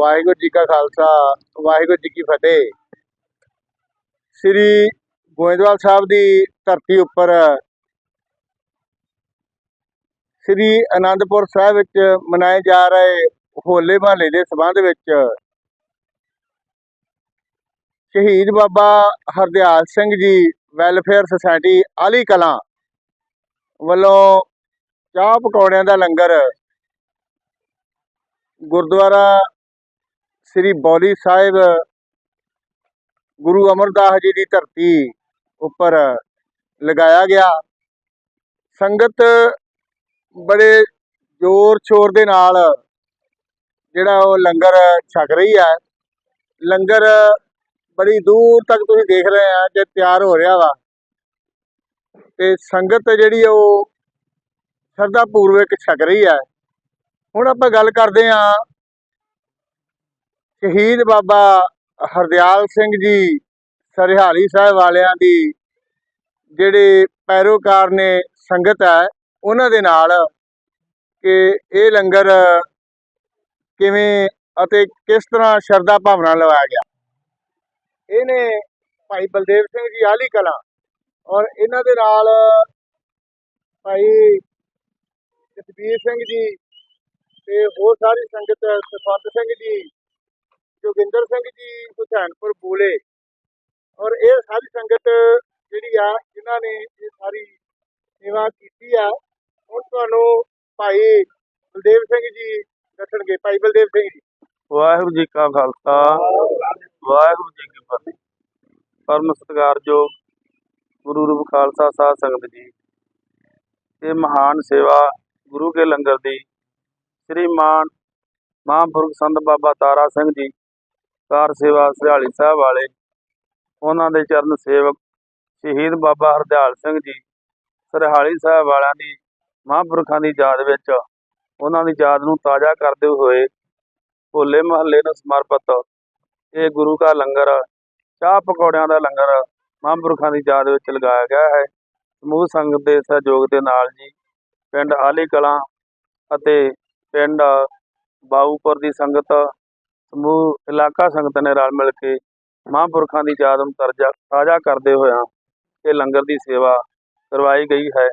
ਵਾਹਿਗੁਰੂ ਜੀ ਕਾ ਖਾਲਸਾ, ਵਾਹਿਗੁਰੂ ਜੀ ਕੀ ਫਤਿਹ। ਸ੍ਰੀ ਗੋਇੰਦਵਾਲ ਸਾਹਿਬ ਦੀ ਧਰਤੀ ਉੱਪਰ ਸ੍ਰੀ ਅਨੰਦਪੁਰ ਸਾਹਿਬ ਵਿੱਚ ਮਨਾਏ ਜਾ ਰਹੇ ਹੋਲੇ ਮਹੱਲੇ ਦੇ ਸੰਬੰਧ ਵਿੱਚ ਸ਼ਹੀਦ ਬਾਬਾ ਹਰਦਿਆਲ ਸਿੰਘ ਜੀ ਵੈਲਫੇਅਰ ਸੁਸਾਇਟੀ ਆਲੀ ਕਲਾਂ ਵੱਲੋਂ ਚਾਹ ਪਕੌੜਿਆਂ ਦਾ ਲੰਗਰ ਗੁਰਦੁਆਰਾ ਸ੍ਰੀ ਬੌਲੀ ਸਾਹਿਬ, ਗੁਰੂ ਅਮਰਦਾਸ ਜੀ ਦੀ ਧਰਤੀ ਉੱਪਰ ਲਗਾਇਆ ਗਿਆ। ਸੰਗਤ ਬੜੇ ਜ਼ੋਰ ਸ਼ੋਰ ਦੇ ਨਾਲ ਜਿਹੜਾ ਉਹ ਲੰਗਰ ਛਕ ਰਹੀ ਹੈ। ਲੰਗਰ ਬੜੀ ਦੂਰ ਤੱਕ ਤੁਸੀਂ ਦੇਖ ਰਹੇ ਆ, ਜੇ ਤਿਆਰ ਹੋ ਰਿਹਾ ਵਾ। ਤੇ ਸੰਗਤ ਜਿਹੜੀ ਉਹ ਸ਼ਰਧਾ ਪੂਰਵਕ ਛਕ ਰਹੀ ਹੈ। ਹੁਣ ਆਪਾਂ ਗੱਲ ਕਰਦੇ ਹਾਂ ਸ਼ਹੀਦ ਬਾਬਾ ਹਰਦਿਆਲ ਸਿੰਘ ਜੀ, ਸਰਹਾਲੀ ਸਾਹਿਬ ਵਾਲਿਆਂ ਦੀ ਜਿਹੜੇ ਪੈਰੋਕਾਰ ਨੇ ਸੰਗਤ ਹੈ, ਉਹਨਾਂ ਦੇ ਨਾਲ ਕਿ ਇਹ ਲੰਗਰ ਕਿਵੇਂ ਅਤੇ ਕਿਸ ਤਰ੍ਹਾਂ ਸ਼ਰਧਾ ਭਾਵਨਾ ਲਵਾਇਆ ਗਿਆ। ਇਹਨੇ ਭਾਈ ਬਲਦੇਵ ਸਿੰਘ ਜੀ ਆਲੀ ਕਲਾ ਔਰ ਇਹਨਾਂ ਦੇ ਨਾਲ ਭਾਈ ਜਸਬੀਰ ਸਿੰਘ ਜੀ ਤੇ ਹੋਰ ਸਾਰੀ ਸੰਗਤ ਸੁਖਵੰਤ ਸਿੰਘ ਜੀ ਜੋਗਿੰਦਰ ਸਿੰਘ ਜੀ ਸੁਖੈਨਪੁਰ ਬੋਲੇ ਔਰ ਇਹ ਸਾਰੀ ਸੰਗਤ ਜਿਹੜੀ ਆ, ਜਿਨ੍ਹਾਂ ਨੇ ਇਹ ਸਾਰੀ ਸੇਵਾ ਕੀਤੀ ਆ, ਹੁਣ ਤੁਹਾਨੂੰ ਭਾਈ ਬਲਦੇਵ ਸਿੰਘ ਜੀ ਦੱਸਣਗੇ। ਭਾਈ ਬਲਦੇਵ ਸਿੰਘ ਜੀ। ਵਾਹਿਗੁਰੂ ਜੀ ਕਾ ਖਾਲਸਾ, ਵਾਹਿਗੁਰੂ ਜੀ ਕੀ ਫਤਿਹ। ਪਰਮ ਸਤਿਕਾਰਯੋਗ ਗੁਰੂ ਰੂਪ ਖਾਲਸਾ ਸਾਧ ਸੰਗਤ ਜੀ, ਇਹ ਮਹਾਨ ਸੇਵਾ ਗੁਰੂ ਕੇ ਲੰਗਰ ਦੀ ਸ੍ਰੀ ਮਾਨ ਮਹਾਂਪੁਰਖ ਸੰਤ ਬਾਬਾ ਤਾਰਾ ਸਿੰਘ ਜੀ ਕਾਰ ਸੇਵਾ ਸਿਹਾਲੀ ਸਾਹਿਬ ਵਾਲੇ, ਉਹਨਾਂ ਦੇ ਚਰਨ ਸੇਵਕ ਸ਼ਹੀਦ ਬਾਬਾ ਹਰਦਿਆਲ ਸਿੰਘ ਜੀ, ਸਰਹਾਲੀ ਸਾਹਿਬ ਵਾਲਿਆਂ ਦੀ ਮਹਾਂਪੁਰਖਾਂ ਦੀ ਯਾਦ ਵਿੱਚ ਉਹਨਾਂ ਦੀ ਯਾਦ ਨੂੰ ਤਾਜ਼ਾ ਕਰਦੇ ਹੋਏ ਹੋਲੇ ਮਹੱਲੇ ਨੂੰ ਸਮਰਪਿਤ ਇਹ ਗੁਰੂ ਕਾ ਲੰਗਰ, ਚਾਹ ਪਕੌੜਿਆਂ ਦਾ ਲੰਗਰ ਮਹਾਂਪੁਰਖਾਂ ਦੀ ਯਾਦ ਵਿੱਚ ਲਗਾਇਆ ਗਿਆ ਹੈ। ਸਮੂਹ ਸੰਗਤ ਦੇ ਸਹਿਯੋਗ ਦੇ ਨਾਲ ਜੀ ਪਿੰਡ ਆਲੀ ਕਲਾਂ ਅਤੇ ਪਿੰਡ ਬਾਊਪੁਰ ਦੀ ਸੰਗਤ ਸਮੂਹ, ਇਲਾਕਾ ਸੰਗਤ ਨੇ ਰਲ ਮਿਲ ਕੇ ਮਹਾਂਪੁਰਖਾਂ ਦੀ ਯਾਦ ਨੂੰ ਤਰਜਾ, ਤਾਜ਼ਾ ਕਰਦੇ ਹੋਇਆ ਇਹ ਲੰਗਰ ਦੀ ਸੇਵਾ ਕਰਵਾਈ ਗਈ ਹੈ।